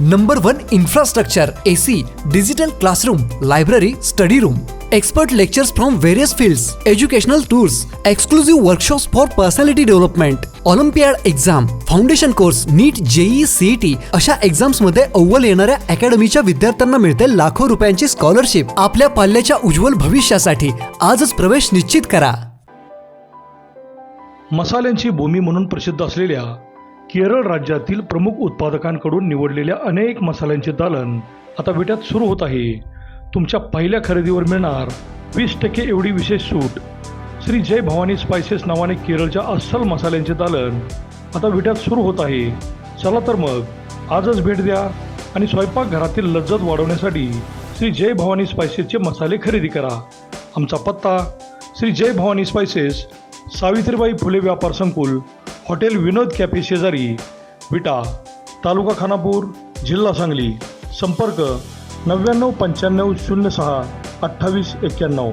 Number one infrastructure AC digital classroom library study room expert lectures from various fields educational tours exclusive workshops for personality development olympiad exam foundation course NEET JEE CET अशा एक्झाम्समध्ये अव्वल येणाऱ्या अकॅडमीच्या विद्यार्थ्यांना मिळते लाखो रुपयांची scholarship आपल्या पाल्याच्या उज्ज्वल भविष्यासाठी आजच प्रवेश निश्चित करा. मसाल्यांची भूमी म्हणून प्रसिद्ध असलेल्या केरळ राज्यातील प्रमुख उत्पादकांकडून निवडलेल्या अनेक मसाल्यांचे दालन आता विट्यात सुरू होत आहे. तुमच्या पहिल्या खरेदीवर मिळणार वीस टक्के एवढी विशेष सूट. श्री जय भवानी स्पायसेस नावाने केरळच्या अस्सल मसाल्यांचे दालन आता विट्यात सुरू होत आहे. चला तर मग आजच भेट द्या आणि स्वयंपाकघरातील लज्जत वाढवण्यासाठी श्री जय भवानी स्पायसेसचे मसाले खरेदी करा. आमचा पत्ता श्री जय भवानी स्पायसेस सावित्रीबाई फुले व्यापार संकुल हॉटेल विनोद कॅफे शेजारी विटा तालुका खानापूर जिल्हा सांगली संपर्क नव्याण्णव पंच्याण्णव शून्य सहा अठ्ठावीस एक्क्याण्णव.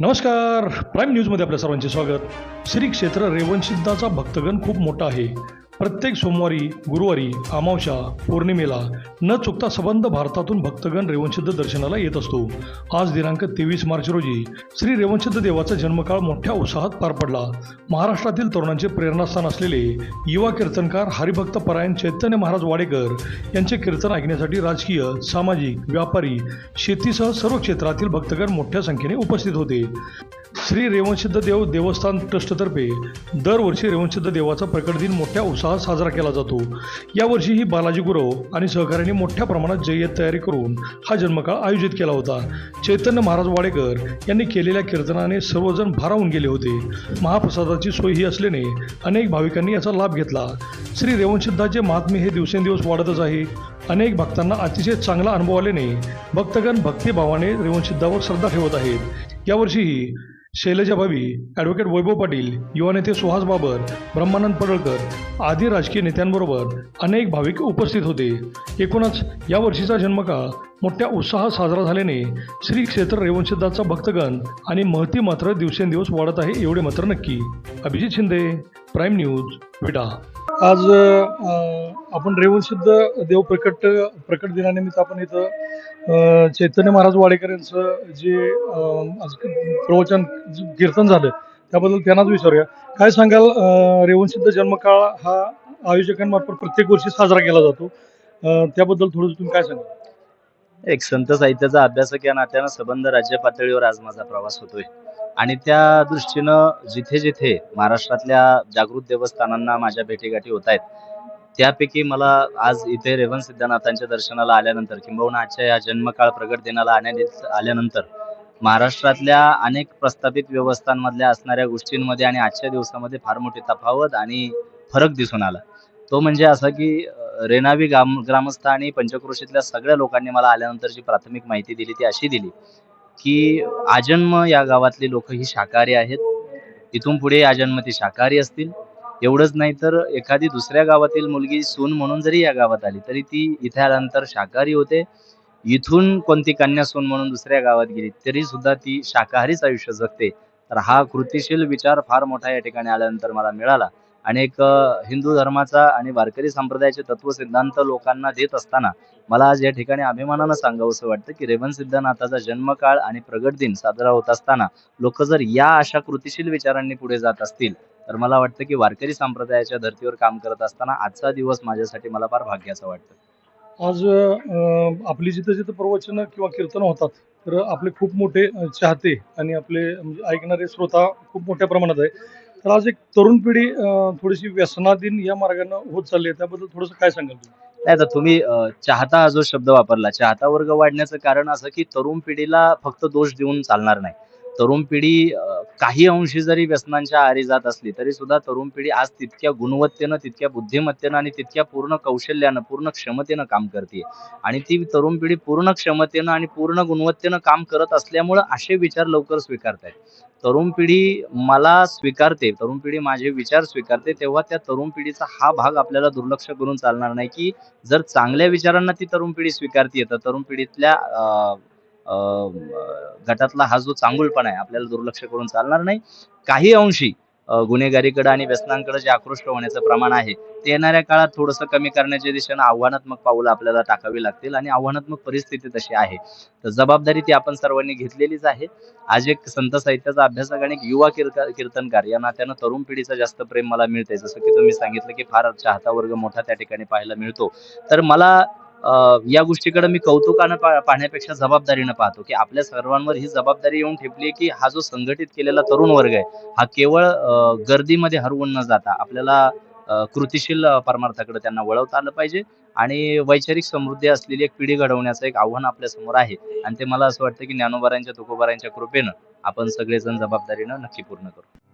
नमस्कार प्राईम न्यूजमध्ये आपल्या सर्वांचे स्वागत. श्री क्षेत्र रेवणसिद्धाचा भक्तगण खूप मोठा आहे. प्रत्येक सोमवारी गुरुवारी अमावशा पौर्णिमेला न चुकता सबंध भारतातून भक्तगण रेवणसिद्ध दर्शनाला येत असतो. आज दिनांक तेवीस मार्च रोजी श्री रेवणसिद्ध देवाचा जन्मकाळ मोठ्या उत्साहात पार पडला. महाराष्ट्रातील तरुणांचे प्रेरणास्थान असलेले युवा कीर्तनकार हरिभक्त परायण चैतन्य महाराज वाडेकर यांचे कीर्तन ऐकण्यासाठी राजकीय सामाजिक व्यापारी शेतीसह सर्व क्षेत्रातील भक्तगण मोठ्या संख्येने उपस्थित होते. श्री रेवणसिद्ध देव देवस्थान ट्रस्टतर्फे दरवर्षी रेवणसिद्ध देवाचा प्रकट दिन मोठ्या उत्साहात साजरा केला जातो. यावर्षीही बालाजी गुरव आणि सहकाऱ्यांनी मोठ्या प्रमाणात जय्यत तयारी करून हा जन्मकाळ आयोजित केला होता. चैतन्य महाराज वाडेकर यांनी केलेल्या कीर्तनाने सर्वजण भारावून गेले होते. महाप्रसादाची सोय ही असल्याने अनेक भाविकांनी याचा लाभ घेतला. श्री रेवणसिद्धाचे महात्म्य हे दिवसेंदिवस वाढतच आहे. अनेक भक्तांना अतिशय चांगला अनुभव आल्याने भक्तगण भक्तिभावाने रेवणसिद्धावर श्रद्धा ठेवत आहेत. यावर्षीही शैलजा भावी ॲडव्होकेट वैभव पाटील युवा नेते सुहास बाबर ब्रह्मानंद पडळकर आदी राजकीय नेत्यांबरोबर अनेक भाविक उपस्थित होते. एकूणच या वर्षीचा जन्मकाळ मोठ्या उत्साहात साजरा झाल्याने श्री क्षेत्र रेवणसिद्धाचा भक्तगण आणि महती मात्र दिवसेंदिवस वाढत आहे एवढे मात्र नक्की. अभिजित शिंदे प्राईम न्यूज विटा आज आपण रेवणसिद्ध देव प्रकट प्रकट दिनानिमित्त आपण इथं चैतन्य महाराज वाडेकर यांचं जे आज प्रवचन कीर्तन झालं त्याबद्दल त्यांनाच विचारूया. काय सांगाल रेवणशुद्ध रेवणसिद्ध जन्मकाळ हा आयोजकांमार्फत प्रत्येक वर्षी साजरा केला जातो. त्याबद्दल थोडं तुम्ही काय सांगाल? एक संत साहित्याचा अभ्यासक या नात्यानं संबंध राज्य पातळीवर आज माझा प्रवास होतोय. आणि त्या दृष्टीनं जिथे जिथे महाराष्ट्रातल्या जागृत देवस्थानांना माझ्या भेटीगाठी होत आहेत त्यापैकी मला आज इथे रेवन सिद्धनाथांच्या दर्शनाला आल्यानंतर किंबहुना आजच्या या जन्मकाळ प्रगट दिनाला आणण्यात आल्यानंतर महाराष्ट्रातल्या अनेक प्रस्थापित व्यवस्थांमधल्या असणाऱ्या गोष्टींमध्ये आणि आजच्या दिवसामध्ये फार मोठी तफावत आणि फरक दिसून आला. तो म्हणजे असा की रेनावी रेणावी ग्राम ग्रामस्थ आणि पंचक्रोशीतल्या सगळ्या लोकांनी मला आल्यानंतरची प्राथमिक माहिती दिली ती अशी दिली की आजन्म या गावातली लोक ही शाकाहारी आहेत. इथून पुढे आजन्म ती शाकाहारी असतील. एवढंच नाही तर एखादी दुसऱ्या गावातील मुलगी सून म्हणून जरी या गावात आली तरी ती इथे आल्यानंतर शाकाहारी होते. इथून कोणती कन्या सून म्हणून दुसऱ्या गावात गेली तरी सुद्धा ती शाकाहारीच आयुष्य जगते. तर हा कृतिशील विचार फार मोठा या ठिकाणी आल्यानंतर मला मिळाला. आणि एक हिंदू धर्माचा आणि वारकरी संप्रदायाचे तत्व सिद्धांत लोकांना देत असताना मला आज या ठिकाणी अभिमानानं सांगावंसं वाटतं की रेवन सिद्धनाथाचा जन्मकाळ आणि प्रगट दिन साजरा होत असताना लोक जर या अशा कृतिशील विचारांनी पुढे जात असतील तर मला वाटतं की वारकरी संप्रदायाच्या धर्तीवर काम करत असताना आजचा दिवस माझ्यासाठी मला फार भाग्याचा वाटतं. आज आपली जिथं जिथं प्रवचन किंवा कीर्तन होतात तर आपले खूप मोठे चाहते आणि आपले म्हणजे ऐकणारे श्रोता खूप मोठ्या प्रमाणात आहे तर आज एक तरुण पिढी थोडीशी व्यसनाधीन या मार्गाने होत चालली आहे. त्याबद्दल थोडंसं काय सांगाल तुम्ही? नाही तर तुम्ही चाहता हा जो शब्द वापरला चाहता वर्ग वाढण्याचं कारण असं की तरुण पिढीला फक्त दोष देऊन चालणार नाही. तरुण पिढी काही अंशी जरी व्यसनांच्या आहारी जात असली तरी सुद्धा तरुण पिढी आज तितक्या गुणवत्तेनं तितक्या बुद्धिमत्तेनं आणि तितक्या पूर्ण कौशल्यानं पूर्ण क्षमतेनं काम करते आणि ती तरुण पिढी पूर्ण क्षमतेनं आणि पूर्ण गुणवत्तेनं काम करत असल्यामुळं असे विचार लवकर स्वीकारतायत. तरुण पिढी मला स्वीकारते तरुण पिढी माझे विचार स्वीकारते तेव्हा त्या तरुण पिढीचा हा भाग आपल्याला दुर्लक्ष करून चालणार नाही की जर चांगल्या विचारांना ती तरुण पिढी स्वीकारते तर तरुण पिढीतल्या गटातला हा जो चांगुलपणा आहे आपल्याला दुर्लक्ष करून चालणार नाही. काही अंशी गुन्हेगारीकडे आणि व्यसनांकडे जे आकृष्ट होण्याचं प्रमाण आहे ते येणाऱ्या काळात थोडंसं कमी करण्याच्या दिशेनं आव्हानात्मक पावलं आपल्याला टाकावी लागतील आणि आव्हानात्मक परिस्थिती तशी आहे. तर जबाबदारी ती आपण सर्वांनी घेतलेलीच आहे. आज एक संत साहित्याचा अभ्यासक आणि एक युवा कीर्त- कीर्तनकार या नात्यानं तरुण पिढीचं जास्त प्रेम मला मिळतंय. जसं की तुम्ही सांगितलं की फार चाहता वर्ग मोठा त्या ठिकाणी पाहायला मिळतो. तर मला या गोष्टीकडे मी कौतुकानं पा- पाहण्यापेक्षा जबाबदारीनं पाहतो की आपल्या सर्वांवर ही जबाबदारी येऊन ठेपली की हा जो संघटित केलेला तरुण वर्ग आहे हा केवळ गर्दीमध्ये हरवून न जाता आपल्याला कृतिशील परमार्थाकडे त्यांना वळवता आलं पाहिजे आणि वैचारिक समृद्धी असलेली एक पिढी घडवण्याचं एक आव्हान आपल्यासमोर आहे. आणि ते मला असं वाटतं की ज्ञानोबारांच्या तुकोबारांच्या कृपेनं आपण सगळेजण जबाबदारीनं नक्की पूर्ण करू.